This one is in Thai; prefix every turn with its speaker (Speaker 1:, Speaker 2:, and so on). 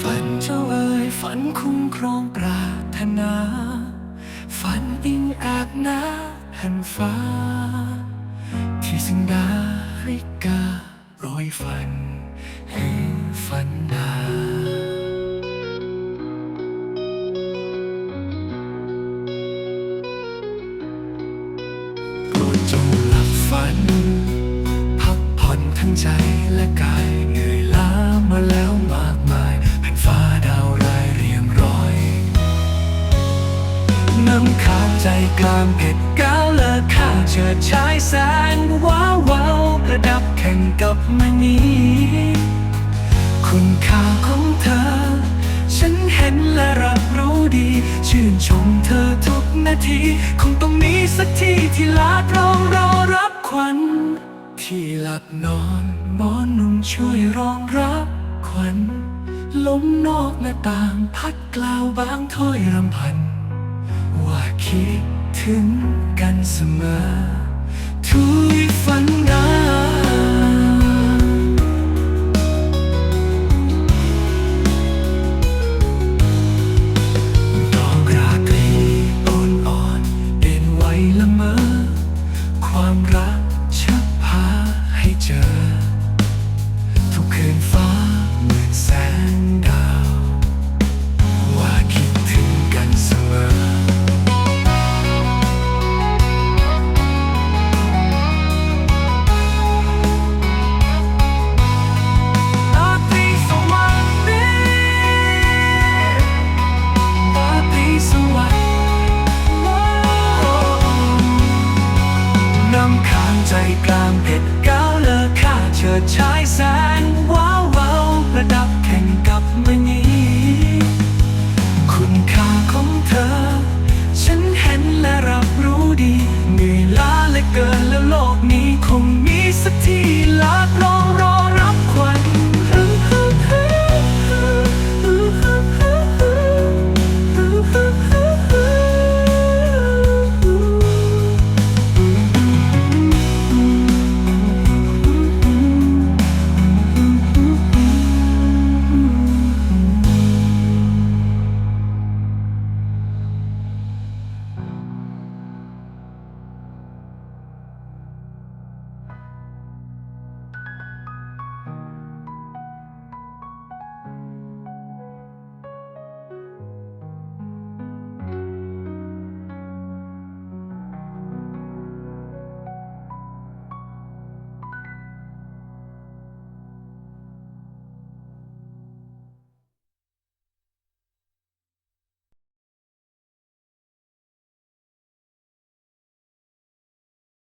Speaker 1: ฝันเจ้าเอ๋ยฝันคุ้มครองปรารถนา ฝันอิงอาบน้ำแผ่นฟ้า ที่สิงดาริกาโรยฝันให้ฝันดาโปรดจงหลับฝัน พักผ่อนทั้งใจ น้ำค้างใจกลางเผ็ดก้าวเลิกข้าเฉิดฉายแสงว้าววาวประดับแข่งกับมณีคุณค่าของเธอ ฉันเห็นและรับรู้ดี ชื่นชมเธอทุกนาที คงต้องมีสักที่ที่ลาดรองรอรับขวัญ ที่หลับนอนหมอนนุ่มช่วยรองรับขวัญลมนอกหน้าต่างพัดกล่าวบางถ้อยรำพัน คิดถึงกันเสมอทุยฝัน ย้ำค้างใจกลางเพชรก้าวเลอกค่าเฉิดฉายแสงว้าวเวาประดับแข่ง